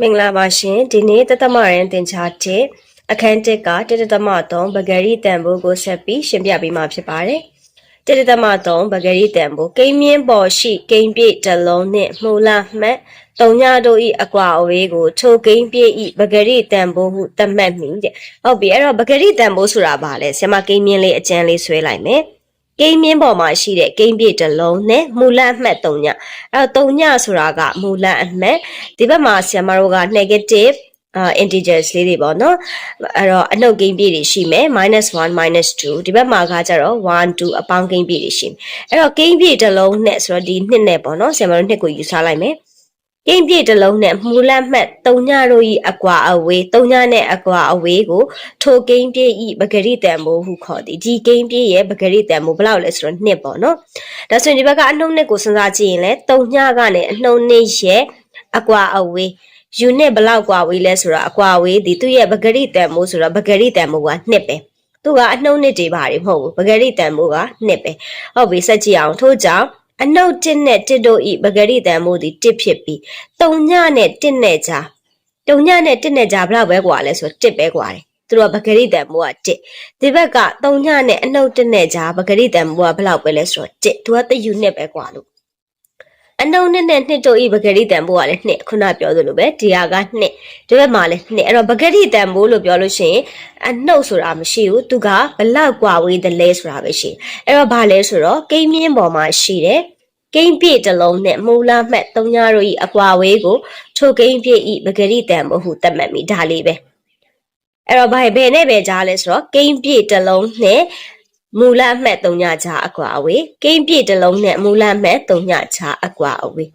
မင်္ဂလာပါရှင်ဒီနေ့တသမရန်တင်ချာတဲ့အခန်းတစ်ကတတသမ3ပဂရီတန်ဖိုးကိုဆက်ပြီးရှင်းပြပေးမှာဖြစ်ပါတယ်တတသမ3ပဂရီတန်ဖိုးကိန်းမြင့်ပေါ်ရှိကိန်းပြည့်တစ်လုံးနှင့်မှုလာမှတ်တုံညတို့ဤအကွာအဝေးကိုထိုကိန်းပြည့်ဤပဂရီတန်ဖိုးဟုသတ်မှတ်မိတဲ့ဟုတ်ပြီအဲ့တော့ပဂရီတန်ဖိုးဆိုတာဘာလဲဆရာမကိန်းမြင့်လေးအကျန်းလေးဆွဲလိုက်မယ် ကိန်းမြင့်ပေါ်မှာရှိတဲ့ကိန်းပြည့်တစ်လုံးနဲ့မူလအမှတ်တုံညအဲ့တော့တုံညဆိုတာကမူလအမှတ်ဒီဘက်မှာဆရာမတို့က negative အာ integers လေးတွေပေါ့နော်အဲ့တော့အနှုတ်ကိန်းပြည့်တွေရှိမယ် -1 -2 ဒီဘက်မှာကကြတော့1 2အပေါင်းကိန်းပြည့်တွေရှိမယ်အဲ့တော့ကိန်းပြည့်တစ်လုံးနဲ့ဆိုတော့ဒီနှစ်နဲ့ပေါ့နော်ဆရာမတို့နှစ်ကိုယူဆလိုက်မယ် ကိန်းပြည့်တစ်လုံးနဲ့မူလမှတ်၃ညတို့ဤအကွာအဝေး၃ညနဲ့အကွာအဝေးကိုထိုကိန်းပြည့်ဤပဂရိတန်မိုးဟုခေါ်သည်ဒီကိန်းပြည့်ရဲ့ပဂရိတန်မိုးဘယ်လောက်လဲဆိုတော့နှစ်ပေါ့နော်ဒါဆိုရင်ဒီဘက်ကအနှုတ်နှစ်ကိုစဉ်းစားကြည့်ရင်လဲ၃ညကနေအနှုတ်နှစ်ရဲ့အကွာအဝေး unit ဘလောက်กว่าဝေးလဲဆိုတော့အကွာဝေးဒီသူ့ရဲ့ပဂရိတန်မိုးဆိုတော့ပဂရိတန်မိုးကနှစ်ပဲသူကအနှုတ်နှစ်တွေပါတယ်မဟုတ်ဘူးပဂရိတန်မိုးကနှစ်ပဲဟုတ်ပြီစက်ကြည့်အောင်ထို့ကြောင့် အနှုတ်တစ်နဲ့တစ်တို့ဤပဂရိတန်မိုးဒီတစ်ဖြစ်ပြီးတုံညနဲ့တစ်နဲ့ကြားတုံညနဲ့တစ်နဲ့ကြားဘလောက်ပဲกว่าလဲဆိုတော့တစ်ပဲกว่าတယ်သူတို့ကပဂရိတန်မိုးကတစ်ဒီဘက်ကတုံညနဲ့အနှုတ်တစ်နဲ့ကြားပဂရိတန်မိုးကဘလောက်ပဲလဲဆိုတော့တစ်သူကတ unit ပဲกว่าလို့ အနှုံနှစ်နဲ့နှစ်တို့ဤပဂရိတန်ဖိုးကလည်းနှစ်ခုနပြောသလိုပဲဒီဟာကနှစ်ဒီဘက်မှာလည်းနှစ်အဲ့တော့ပဂရိတန်ဖိုးလို့ပြောလို့ရှိရင်အနှုတ်ဆိုတာမရှိဘူးသူကဘလောက်กว่าဝေးတယ်လဲဆိုတာပဲရှိအဲ့တော့ဘာလဲဆိုတော့ကိန်းမြင့်ပေါ်မှာရှိတယ် ကိန်းပြည့်တစ်လုံးနဲ့မူလာမှတ်သုံးညတို့ဤအကွာဝေးကိုထိုကိန်းပြည့်ဤပဂရိတန်ဖိုးဟုသတ်မှတ်မိဒါလေးပဲအဲ့တော့ဘာဘယ်နဲ့ပဲကြားလဲဆိုတော့ကိန်းပြည့်တစ်လုံးနဲ့မူလအမှတ်3ညချာအကွာအဝေးကိန်းပြည့်တစ်လုံးနဲ့မူလအမှတ်3ညချာအကွာအဝေး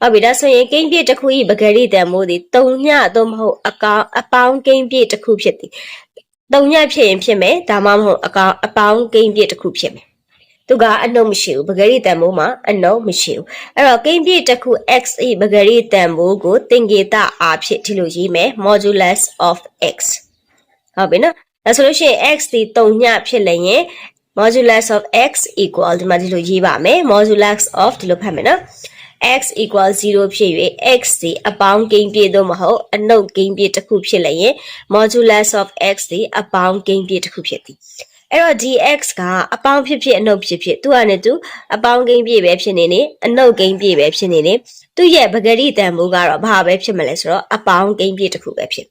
ဟုတ်ပြီဒါဆိုရင်ကိန်းပြည့်တစ်ခုဤပဂရိတံမိုးသည်3ညသို့မဟုတ်အကောင်အပေါင်းကိန်းပြည့်တစ်ခုဖြစ်သည်3ညဖြစ်ရင်ဖြစ်မယ်ဒါမှမဟုတ်အကောင်အပေါင်းကိန်းပြည့်တစ်ခုဖြစ်မယ် သူကအနှုတ်မရှိဘူးပဂရိတံမိုးမှာအနှုတ်မရှိဘူးအဲ့တော့ကိန်းပြည့်တစ်ခု x ဤပဂရိတံမိုးကိုသင်္ကေတအားဖြင့်ဒီလိုရေးမယ် modulus of x ဟုတ်ပြီနော်ဒါဆိုလို့ရှိရင် x ဒီ3ညဖြစ်လျင် modulus of x equal ဒီမှာဒီလိုရေးပါမယ် modulus of ဒီလိုဖတ်မယ်နော် x equal 0ဖြစ်၍ x ဒီအပေါင်းကိန်းပြည့်သို့မဟုတ်အနုတ်ကိန်းပြည့်တစ်ခုဖြစ်လျင် modulus of x ဒီအပေါင်းကိန်းပြည့်တစ်ခုဖြစ်သည် အဲ့တော့ dx ကအပေါင်းဖြစ်ဖြစ်အနုတ်ဖြစ်ဖြစ်သူ့အနေနဲ့သူအပေါင်းကိန်းပြည့်ပဲဖြစ်နေနေအနုတ်ကိန်းပြည့်ပဲဖြစ်နေနေသူ့ရဲ့ပဂရိတန်မိုးကတော့ဘာပဲဖြစ်မလဲဆိုတော့အပေါင်းကိန်းပြည့်တစ်ခုပဲဖြစ်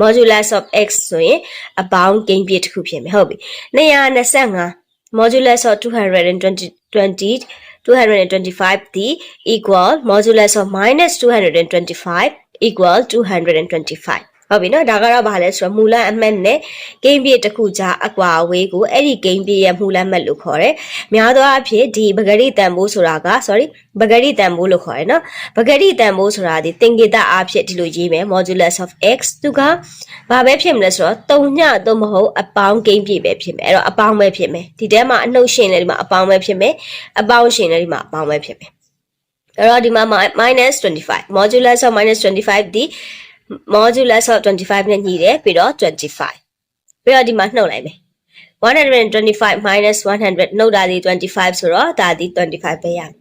modulus of x ဆိုရင်အပေါင်းကိန်းပြည့်တစ်ခုဖြစ်မယ်ဟုတ်ပြီ225 modulus of 220 20 225 the equal modulus of minus 225 equal 225 ဟုတ်ပြီနော်ဒါကတော့ဘာလဲဆိုတော့မူလအမှတ်နဲ့ဂိမ်းပြည့်တစ်ခုကြားအကွာအဝေးကိုအဲ့ဒီဂိမ်းပြည့်ရဲ့မူလအမှတ်လို့ခေါ်တယ်။များသောအားဖြင့်ဒီပဂရိတန်ဖိုးဆိုတာက sorry ပဂရိတန်ဖိုးလို့ခေါ်တယ်နော်။ပဂရိတန်ဖိုးဆိုတာဒီသင်္ကေတအားဖြင့်ဒီလိုရေးမယ် modulus of x သူကဘာပဲဖြစ်မလဲဆိုတော့တုံညသို့မဟုတ်အပေါင်းဂိမ်းပြည့်ပဲဖြစ်မယ်။အဲ့တော့အပေါင်းပဲဖြစ်မယ်။ဒီထဲမှာအနှုတ်ရှင်လည်းဒီမှာအပေါင်းပဲဖြစ်မယ်။အပေါင်းရှင်လည်းဒီမှာအပေါင်းပဲဖြစ်မယ်။အဲ့တော့ဒီမှာ minus 25 modulus of minus 25ဒီ modulus of 25နဲ့ညီတယ်ပြီးတော့25ပြီးတော့ဒီမှာနှုတ်လိုက်မယ်125 minus 100နှုတ်တာဒီ25ဆိုတော့ဒါဒီ25ပဲရမယ်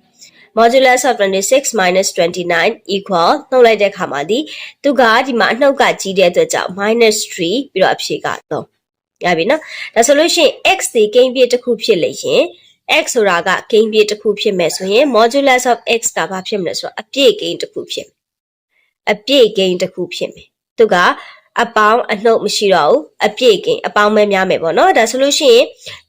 modulus of 26 minus 29 equal နှုတ်လိုက်တဲ့အခါမှာဒီသူကဒီမှာအနှုတ်ကကြီးတဲ့အတွက်ကြောင့် minus 3ပြီးတော့အဖြေက3ရပြီနော်ဒါဆိုလို့ရှိရင် x ဒီကိန်းပြည့်တစ်ခုဖြစ်လေရင် x ဆိုတာကကိန်းပြည့်တစ်ခုဖြစ်မယ်ဆိုရင် modulus of x ကဘာဖြစ်မလဲဆိုတော့အပြည့်ကိန်းတစ်ခုဖြစ်မယ် အပြည့်ကိန်းတစ်ခုဖြစ်မယ်သူကအပေါင်းအနှုတ်မရှိတော့ဘူးအပြည့်ကိန်းအပေါင်းပဲများမယ်ပေါ့နော်ဒါဆိုလို့ရှိရင်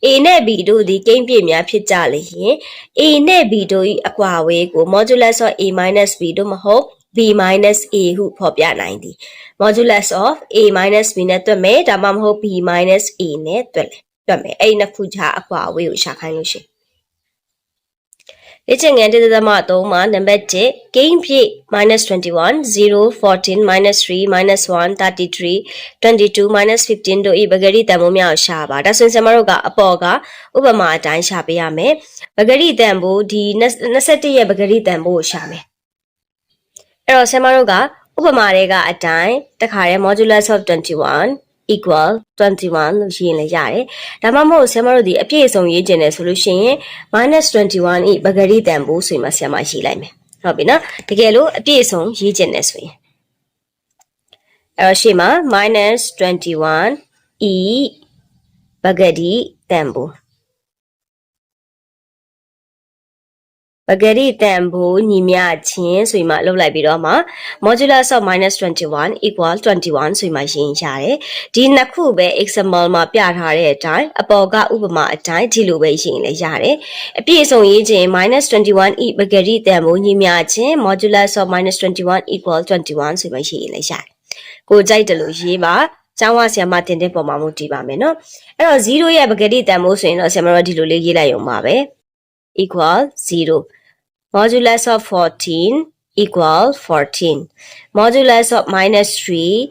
a နဲ့ b တို့ဒီကိန်းပြည့်များဖြစ်ကြလေရင် a နဲ့ b တို့ဤအကွာဝေးကို modulus of a - b တို့မဟုတ် b - a ဟုဖော်ပြနိုင်သည် modulus of a - b နဲ့တွက်မယ်ဒါမှမဟုတ် b - a နဲ့တွက်လေတွက်မယ်အဲ့ဒီနှစ်ခုကြားအကွာအဝေးကိုရှာခိုင်းလို့ရှိရင် လေ့ကျင့်ခန်းတစ်သမ3မှာနံပါတ်1 gain ပြည့် -21 0 14 -3 -1 33 22 -15 တို့ဤပဂရိတန်ဖိုးများကိုရှာပါဒါဆိုရင်ဆရာမတို့ကအပေါ်ကဥပမာအတိုင်းရှာပေးရမယ်ပဂရိတန်ဖိုးဒီ21ရဲ့ပဂရိတန်ဖိုးကိုရှာမယ်အဲ့တော့ဆရာမတို့ကဥပမာတွေကအတိုင်းတခါရဲ modulus of 21 equal 21လို့ရှိရင်လည်းရတယ်။ဒါမှမဟုတ်ဆရာမတို့ဒီအပြည့်အစုံရေးကျင်တယ်ဆိုလို့ရှိရင် -21 ဤပဂရိတန်ဖို့ဆိုရင်မှဆရာမရေးလိုက်မယ်။ဟုတ်ပြီနော်။တကယ်လို့အပြည့်အစုံရေးကျင်တယ်ဆိုရင်အဲ့တော့ရှေ့မှာ -21 e ပဂတိတန်ဖိုး ဂတိတန်ဖိုးညီမျှခြင်းဆိုပြီးမှလုပ်လိုက်ပြီးတော့မှ modulus of -21 equal 21ဆိုပြီးမှရှင်းရတယ်ဒီနှစ်ခုပဲ example မှာပြထားတဲ့အတိုင်းအပေါ်ကဥပမာအတိုင်းဒီလိုပဲရှင်းလဲရတယ်အပြည့်အစုံရေးခြင်း -21 e ပဂတိတန်ဖိုးညီမျှခြင်း modulus of -21 equal 21ဆိုပြီးမှရှင်းလဲရတယ်ကိုကြိုက်တယ်လို့ရေးပါကျောင်းဝဆရာမတင်တဲ့ပုံမှာမူတည်ပါမယ်နော်အဲ့တော့0ရဲ့ပဂတိတန်ဖိုးဆိုရင်တော့ဆရာမတို့ဒီလိုလေးရေးလိုက်ရုံပါပဲ equal 0 Modulus of 14 equal 14. Modulus of minus 3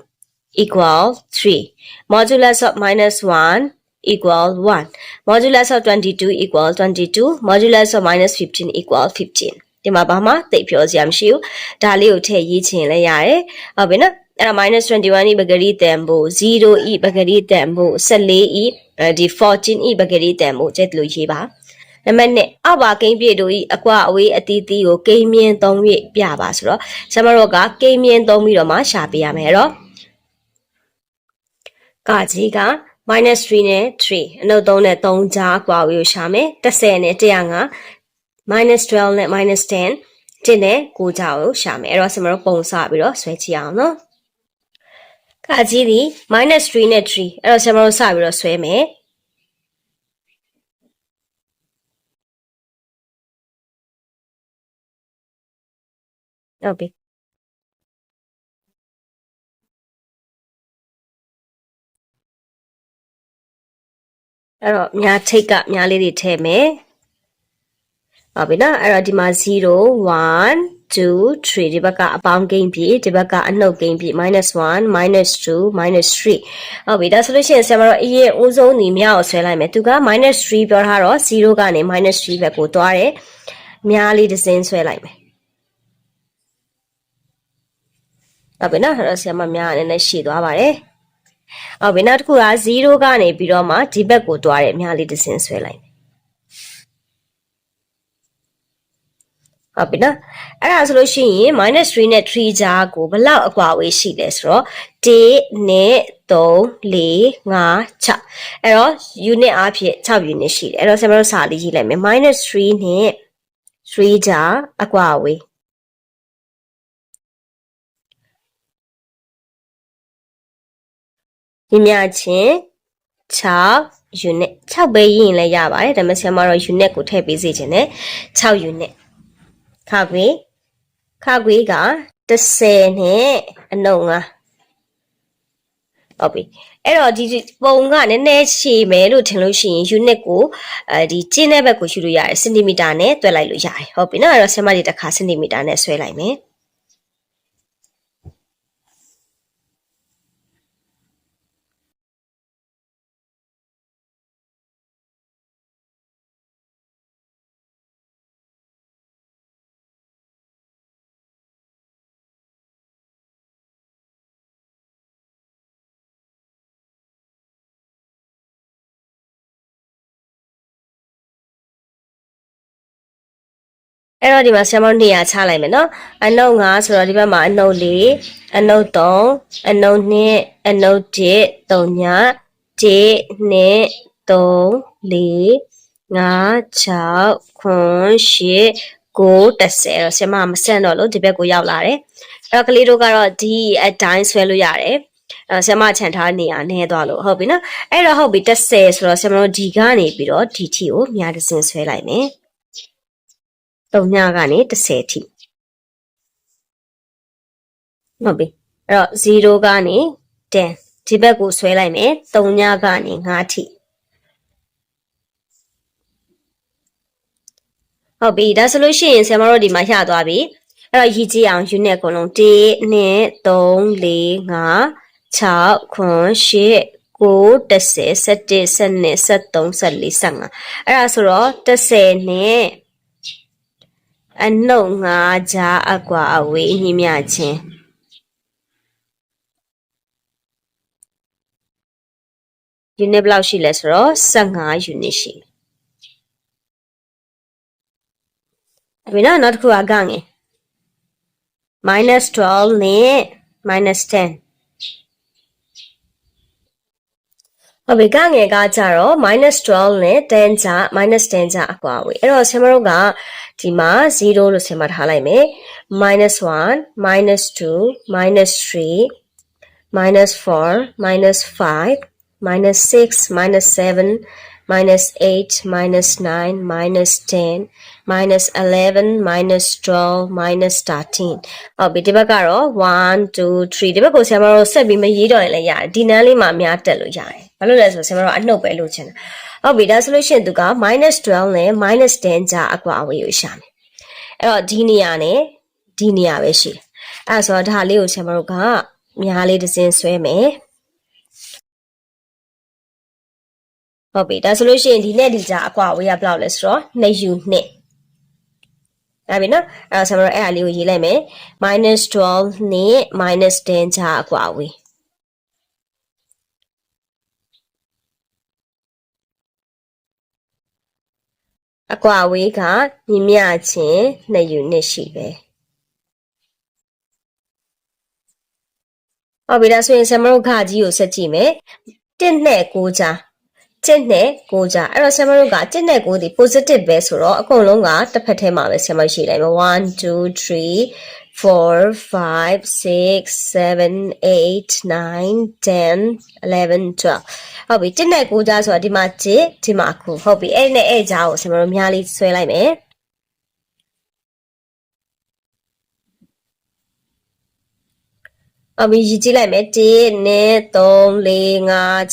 equal 3. Modulus of minus 1 equal 1. Modulus of 22 equal 22. Modulus of minus 15 equal 15. ဒီမှာဘာမှသိပြောစရာမရှိဘူး။ဒါလေးကိုထည့်ရေးချင်လဲရတယ်။ဟုတ်ပြီနော်။အဲ့ဒါ minus 21ဤပဂရိတန်ဖို့0ဤပဂရိတန်ဖို့14ဤဒီ14ဤပဂရိတန်ဖို့ကျက်လို့ရေးပါ။ နံပါတ်1အဘကိန်းပြည့်တို့ဤအကွာအဝေးအတီးတီးကိုကိန်းမြင့်သုံး၍ပြပါဆိုတော့ဆမတော်ကကိန်းမြင့်သုံးပြီးတော့မှရှာပေးရမယ်အဲ့တော့ကကြီးက -3 နဲ့3အနုတ်3နဲ့3ကြားကွာဝေးကိုရှာမယ်30နဲ့105 -12 နဲ့ -10 တင်နဲ့ကိုကြောက်ကိုရှာမယ်အဲ့တော့ဆမတို့ပုံစပြီးတော့ဆွဲကြည့်အောင်နော်ကကြီးဒီ -3 နဲ့3အဲ့တော့ဆမတို့စပြီးတော့ဆွဲမယ် ဟုတ်ပြီအဲ့တော့ညာထိတ်ကညာလေးတွေထည့်မယ်ဟုတ်ပြီနော်အဲ့တော့ဒီမှာ0 1 2 3ဒီဘက်ကအပေါင်းကိန်းပြည့်ဒီဘက်ကအနှုတ်ကိန်းပြည့် -1 -2 -3 ဟုတ်ပြီဒါဆိုလို့ရှိရင်ဆရာမတို့အရင်ဦးဆုံးညီမြောက်ကိုဆွဲလိုက်မယ်သူက -3 ပြောထားတော့0ကနေ -3 ဘက်ကိုသွားတယ်များလေးတစ်စင်းဆွဲလိုက်မယ် ဟုတ်ပြီနော်အဲ့တော့ဆရာမများအနေနဲ့ရှည်သွားပါတယ်ဟုတ်ပြီနောက်တစ်ခုက0ကနေပြီးတော့မှဒီဘက်ကိုတွားတယ်အများလေးတစ်စင်းဆွဲလိုက်ဟုတ်ပြီနော်အဲ့ဒါဆိုလို့ရှိရင် -3 နဲ့ 3ကြားကိုဘလောက်အကွာအဝေးရှိလဲဆိုတော့1နဲ့3 4 5 6အဲ့တော့ unit အဖြစ်6 unit ရှိတယ်အဲ့တော့ဆရာမတို့စာလေးရေးလိုက်မယ် -3 နဲ့3ကြားအကွာအဝေး ညီမျှချင်း6 unit 6ပဲရေးရင်လည်းရပါတယ်ဒါပေမဲ့ဆရာမတော့ unit ကိုထည့်ပေးစေချင်တယ်6 unit ခါခွေခါခွေက30နဲ့အနှုတ်5ဟုတ်ပြီအဲ့တော့ဒီပုံကနည်းနည်းရှည်မယ်လို့ထင်လို့ရှိရင် unit ကိုအဲဒီကျင်းတဲ့ဘက်ကိုယူလို့ရတယ်စင်တီမီတာနဲ့တွက်လိုက်လို့ရတယ်ဟုတ်ပြီနော်အဲ့တော့ဆရာမဒီတစ်ခါစင်တီမီတာနဲ့ဆွဲလိုက်မယ် အဲ့တော့ဒီမှာဆရာမနေရာချလိုက်မယ်နော်အနှုတ်5ဆိုတော့ဒီဘက်မှာအနှုတ်4အနှုတ်3အနှုတ်2အနှုတ်1 3ည1 2 3 4 5 6 9 8 9 10အဲ့တော့ဆရာမမဆန့်တော့လို့ဒီဘက်ကိုရောက်လာတယ်အဲ့တော့ကလေးတို့ကတော့ဒီအတိုင်းဆွဲလို့ရတယ်အဲဆရာမခြံထားနေရနေသွားလို့ဟုတ်ပြီနော်အဲ့တော့ဟုတ်ပြီ30ဆိုတော့ဆရာမတို့ဒီကနေပြီးတော့ဒီထီကိုမြားတစ်စင်ဆွဲလိုက်မယ် 3ညကနေ30ထိဟုတ်ပြီအဲ့တော့0ကနေ10ဒီဘက်ကိုဆွဲလိုက်မယ်3ညကနေ5ထိဟုတ်ပြီဒါဆိုလို့ရှိရင်ဆရာမတို့ဒီမှာရသွားပြီအဲ့တော့ရည်ကြည့်အောင် unit အကုန်လုံး1 2 3 4 5 6 9 10 9 10 11 12 13 14 15အဲ့ဒါဆိုတော့30နဲ့ အနှုတ်ငါးကြားအကွာအဝေးညီမျှခြင်းယူနစ်ဘယ်လောက်ရှိလဲဆိုတော့15ယူနစ်ရှိတယ်အဲ့နော်နောက်တစ်ခုကငငယ် -12 နဲ့ -10 ဟုတ်ပြီကငယ်ကကြတော့ -12 နဲ့10ကြ -10 ကြအကွာဝေးအဲ့တော့ဆင်မတို့ကဒီမှာ0လို့ဆင်မထားလိုက်မယ် -1 -2 -3 minus 4, minus 5, minus 6, minus 7, minus 8, minus 9, minus 10, minus 11, minus 12, minus 13. ဟုတ်ပြီဒီဘက်ကတော့1 2 3ဒီဘက်ကိုဆရာမတို့ဆက်ပြီးမရေးတော့ရင်လည်းရတယ်ဒီနန်းလေးမှာအများတက်လို့ရတယ် ဘာလို့လဲဆိုတော့ဆရာမတို့အနှုတ်ပဲလို့ချင်တာဟုတ်ပြီဒါဆိုလို့ရှိရင်သူက -12 နဲ့ -10 ကြားအကွာအဝေးကိုရှာမယ်အဲ့တော့ဒီနေရာနဲ့ဒီနေရာပဲရှိတယ်အဲ့ဒါဆိုတော့ဒါလေးကိုဆရာမတို့ကမြားလေးတစ်စင်းဆွဲမယ်ဟုတ်ပြီဒါဆိုလို့ရှိရင်ဒီနဲ့ဒီကြားအကွာအဝေးကဘယ်လောက်လဲဆိုတော့2ယူ2အဲ့ပြီနော်အဲ့ဒါဆိုတော့အဲ့ဒါလေးကိုရေးလိုက်မယ် -12 နဲ့ -10 ကြားအကွာအဝေး အကွာအဝေးကညီမျှချင်း2ယူနစ်ရှိပဲဟုတ်ပြီဒါဆိုရင်ဆမ်မရုတ်ခကြီးကိုဆက်ကြည့်မယ်1နဲ့6ကြား1နဲ့6ကြားအဲ့တော့ဆမ်မရုတ်က1နဲ့6ဒီ positive ပဲဆိုတော့အကုန်လုံးကတစ်ဖက်ထဲမှာပဲဆမ်မရှိလိုက်မယ်1 2 3 4 5 6 7 8 9 10 11 12ဟုတ်ပြီ1နဲ့6ကြားဆိုတာဒီမှာ1ဒီမှာ9ဟုတ်ပြီအဲ့နဲ့အဲ့ကြားကိုဆမ်မတို့များလေးဆွဲလိုက်မယ်အမီရည်ကြည့်လိုက်မယ်1 2 3 4 5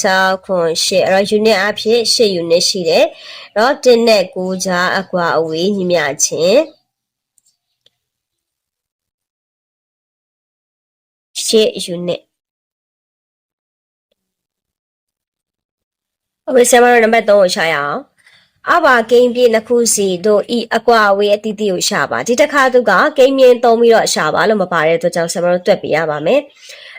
6 9 8အဲ့တော့ unit အဖြစ်8 unit ရှိတယ်။အဲ့တော့1နဲ့9ကြားအကွာအဝေးညီမျှခြင်း 8 unit ဟုတ်ပြီဆရာမတို့နံပါတ်3ကိုရှာရအောင်အဘာကိန်းပြည့်နှစ်ခုစီတို့ဤအကွာအဝေးအတိအတိကိုရှာပါဒီတစ်ခါသူကကိန်းမြင်သုံးပြီးတော့ရှာပါလို့မပါတဲ့အတွက်ကြောင့်ဆရာမတို့တွက်ပြရပါမယ်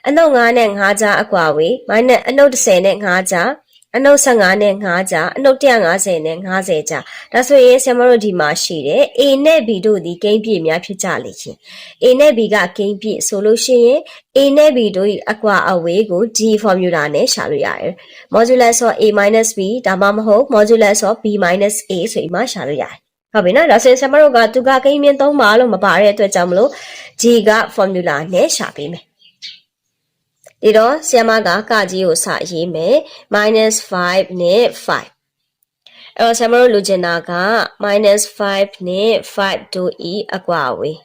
အနှုတ်9နဲ့9ကြားအကွာဝေးမိုင်းနဲ့အနှုတ်10နဲ့9ကြား အနှုတ်15နဲ့9ကြားအနှုတ်150နဲ့90ကြားဒါဆိုရင်ဆရာမတို့ဒီမှာရှိတယ် A နဲ့ B တို့ဒီကိန်းပြည့်များဖြစ်ကြလေချင်း A နဲ့ B ကကိန်းပြည့်ဆိုလို့ရှိရင် A နဲ့ B တို့၏အကွာအဝေးကို D formula နဲ့ရှာလို့ရတယ် modulus of A minus B ဒါမှမဟုတ် modulus of B minus A ဆိုပြီးမှရှာလို့ရတယ်ဟုတ်ပြီနော်ဒါဆိုရင်ဆရာမတို့ကသူကကိန်းမြင့်သုံးပါလို့မပါတဲ့အတွက်ကြောင့်မလို့ G က formula နဲ့ရှာပေးမယ် ဒီတော့ဆီယမကကကြီးကိုစရေးမယ် -5 နဲ့5အဲ့တော့ဆီယမတို့လိုချင်တာက -5 နဲ့5တို့ဤအကွာအဝေး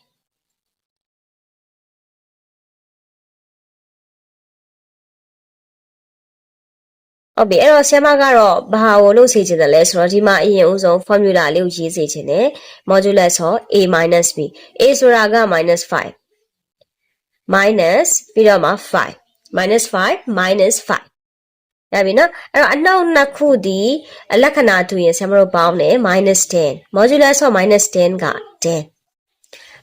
ဟုတ်ပြီအဲ့တော့ဆီယမကတော့ဘာကိုလုပ်စေချင်တယ်လဲဆိုတော့ဒီမှာအရင်ဦးဆုံး formula လေးကိုရေးစေချင်တယ် modulus ဟော a - b a ဆိုတာက -5 minus ပြီးတော့မှ5 minus 5 minus 5ရပြီနော်အဲ့တော့အနှုတ်နှစ်ခုဒီလက္ခဏာတူရင်ဆရာမတို့ပေါင်းတယ် minus 10 modulus of minus 10 က10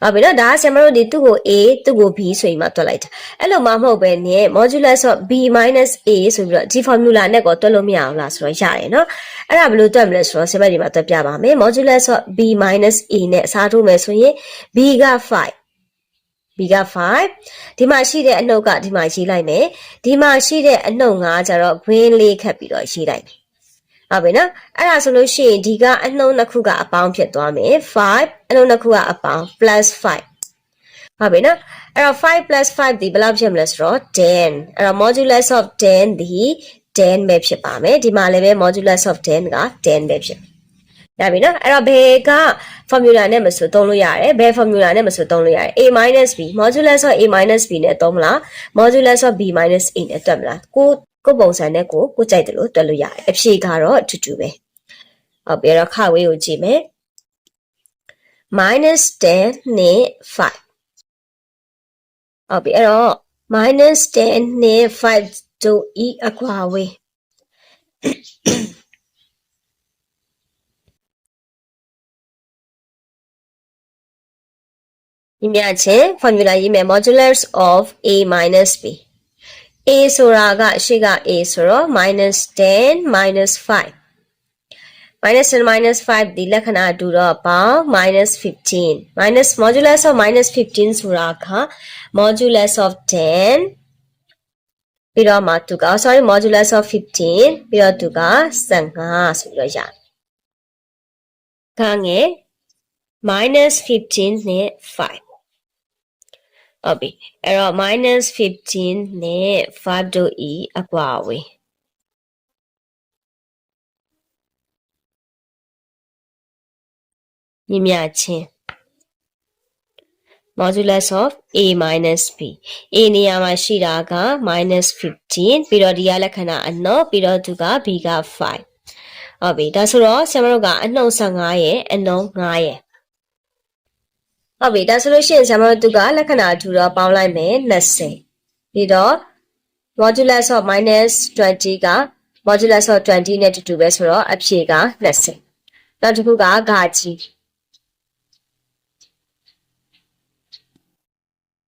ဟုတ်ပြီနော်ဒါဆရာမတို့ဒီသူ့ကို a သူ့ကို b ဆိုပြီးမှတွက်လိုက်တာအဲ့လိုမှမဟုတ်ပဲနဲ့ modulus of b minus a ဆိုပြီးတော့ဒီ formula နဲ့ကိုတွက်လို့မရဘူးလားဆိုတော့ရတယ်နော်အဲ့ဒါဘယ်လိုတွက်မလဲဆိုတော့ဆရာမဒီမှာတွက်ပြပါမယ် modulus of b minus a နဲ့အစားထိုးမယ်ဆိုရင် b က5 b က5ဒီမှာရှိတဲ့အနှုတ်ကဒီမှာရေးလိုက်မယ်ဒီမှာရှိတဲ့အနှုတ်5ကျတော့ green လေးခတ်ပြီးတော့ရေးလိုက်မယ်ဟုတ်ပြီနော်အဲ့ဒါဆိုလို့ရှိရင်ဒီကအနှုတ်နှစ်ခုကအပေါင်းဖြစ်သွားမယ်5အနှုတ်နှစ်ခုကအပေါင်း plus 5ဟုတ်ပြီနော်အဲ့တော့5 plus 5ဒီဘယ်လောက်ဖြစ်မလဲဆိုတော့10အဲ့တော့ modulus of 10ဒီ10ပဲဖြစ်ပါမယ်ဒီမှာလည်းပဲ modulus of 10က10ပဲဖြစ်ရပြီနော်အဲ့တော့ဘယ်က formula နဲ့မဆိုသုံးလို့ရတယ်ဘယ် formula နဲ့မဆိုသုံးလို့ရတယ် a - b modulus of a - b နဲ့သုံးမလား modulus of b - a နဲ့တွက်မလားကိုကိုပုံစံနဲ့ကိုကိုကြိုက်တယ်လို့တွက်လို့ရတယ်အဖြေကတော့အတူတူပဲဟုတ်ပြီအဲ့တော့ခဝေးကိုကြည့်မယ် minus 10နဲ့5ဟုတ်ပြီအဲ့တော့ minus 10နဲ့5တို့ e အကွာဝေး ညီမျှခြင်း formula ရေးမယ် modulus of a minus b a ဆိုတာကရှေ့က a ဆိုတော့ minus 10 minus 5 minus 10 minus 5ဒီလက္ခဏာတူတော့ပေါင်း minus 15 minus modulus of minus 15ဆိုတာက modulus of 10 ပြီးတော့မှသူက sorry modulus of 15ပြီးတော့သူက15ဆိုပြီးတော့ရတယ်။ခါငယ် minus 15နဲ့5 ဟုတ်ပြီအဲ့တော့ minus 15 နဲ့ 5တို့ဤအကွာအဝေးညီမျှချင်း modulus of a minus b a နေရာမှာရှိတာက minus 15 ပြီးတော့ဒီကလက္ခဏာအနှုတ်ပြီးတော့သူက b က5ဟုတ်ပြီဒါဆိုတော့ဆရာမတို့ကအနှုတ်15ရဲ့အနှုတ်9ရဲ့ ဟုတ်ပြီဒါဆိုလို့ရှိရင်ဆရာမတို့သူကလက္ခဏာထူတော့ပေါင်းလိုက်မယ်20ပြီးတော့ modulus of minus 20က modulus of 20နဲ့တူတူပဲဆိုတော့အဖြေက20နောက်တစ်ခုကဂါကြီး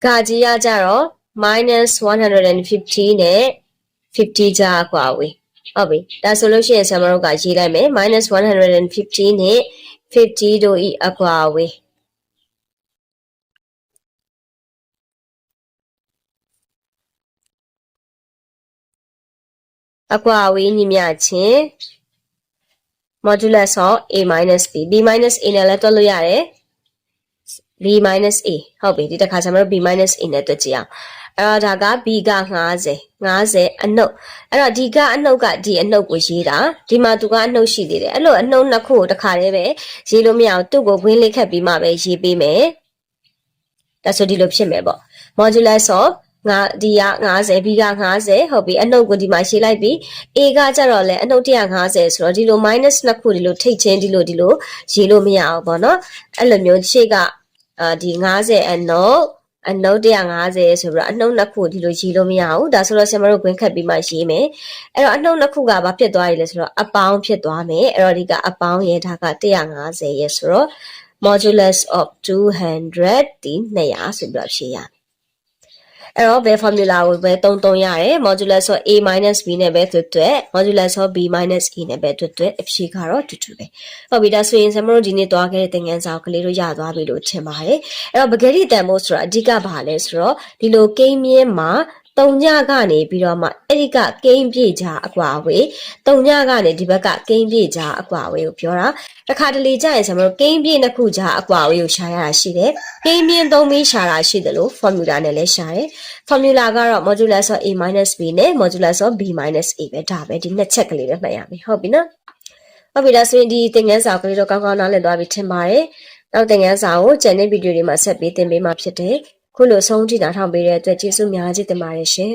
ဂါကြီးရကြတော့ minus 150နဲ့50ကြားกว่าဝေးဟုတ်ပြီဒါဆိုလို့ရှိရင်ဆရာမတို့ကရေးလိုက်မယ် minus 150နဲ့50တို့ဤအကွာဝေး အကွာအဝေးညီမျှချင်း modulus of a minus b b minus a နဲ့လည်းတွက်လို့ရတယ် b minus a ဟုတ်ပြီဒီတစ်ခါကျွန်တော်တို့ b minus a နဲ့တွက်ကြည့်အောင်အဲ့တော့ဒါက b က50 50အနှုတ်အဲ့တော့ဒီကအနှုတ်ကဒီအနှုတ်ကိုရေးတာဒီမှာသူကအနှုတ်ရှိသေးတယ်အဲ့လိုအနှုတ်နှစ်ခုကိုတစ်ခါတည်းပဲရေးလို့မရအောင်သူ့ကိုဝင်းလေးခတ်ပြီးမှပဲရေးပေးမယ်ဒါဆိုဒီလိုဖြစ်မယ်ပေါ့ modulus of ငါဒီက50 b က50ဟုတ်ပြီအနှုတ်ကိုဒီမှာရှင်းလိုက်ပြီ a ကကြတော့လေအနှုတ်150ဆိုတော့ဒီလို minus နှစ်ခုဒီလိုထိတ်ချင်းဒီလိုဒီလိုရေးလို့မရအောင်ပေါ့နော်အဲ့လိုမျိုးရှေ့ကအာဒီ90အနှုတ်အနှုတ်150ဆိုပြီးတော့အနှုတ်နှစ်ခုဒီလိုရေးလို့မရဘူးဒါဆိုတော့ဆရာမတို့ခွင်းခတ်ပြီးမှရေးမယ်အဲ့တော့အနှုတ်နှစ်ခုကဘာဖြစ်သွားရလဲဆိုတော့အပေါင်းဖြစ်သွားမယ်အဲ့တော့ဒီကအပေါင်းရဲ့ဒါက150ရဲ့ဆိုတော့ modulus of 200ဒီ200ဆိုပြီးတော့ဖြေရတယ် အဲ့တော့ဘယ် formula ကိုပဲသုံးသုံးရတယ် modulus of a minus b နဲ့ပဲတွေ့တွေ့ modulus of b minus e နဲ့ပဲတွေ့တွေ့အဖြေကတော့တူတူပဲဟုတ်ပြီဒါဆိုရင်ဆမတို့ဒီနေ့သွားခဲ့တဲ့သင်ခန်းစာကိုကလေးတို့ရသွားပြီလို့ထင်ပါတယ်အဲ့တော့ပဂရီတန်ဖို့ဆိုတာအဓိကဘာလဲဆိုတော့ဒီလိုကိန်းမြင်းမှာ တုံညကနေပြီးတော့မှအဲ့ဒီကကိန်းပြေချာအကွာဝေးတုံညကနေဒီဘက်ကကိန်းပြေချာအကွာဝေးကိုပြောတာတစ်ခါတလေကြာရင်ဆမတို့ကိန်းပြေနှစ်ခုချာအကွာဝေးကိုရှာရတာရှိတယ်ကိန်းမြင်းသုံးပြီးရှာတာရှိတယ်လို့ formula နဲ့လည်းရှာတယ် formula ကတော့ modulus of a minus b နဲ့ modulus of b minus a ပဲဒါပဲဒီနှစ်ချက်ကလေးနဲ့မှတ်ရမယ်ဟုတ်ပြီနော်ဟုတ်ပြီဒါဆိုရင်ဒီသင်ခန်းစာကိုလေးတော့ကောင်းကောင်းနားလည်သွားပြီထင်ပါတယ်နောက်သင်ခန်းစာကိုကျန်တဲ့ဗီဒီယိုတွေမှာဆက်ပြီးသင်ပေးမှာဖြစ်တယ် ခုလိုဆုံးထိနားထောင်ပေးတဲ့အတွက်ကျေးဇူးများကြီးတင်ပါတယ်ရှင်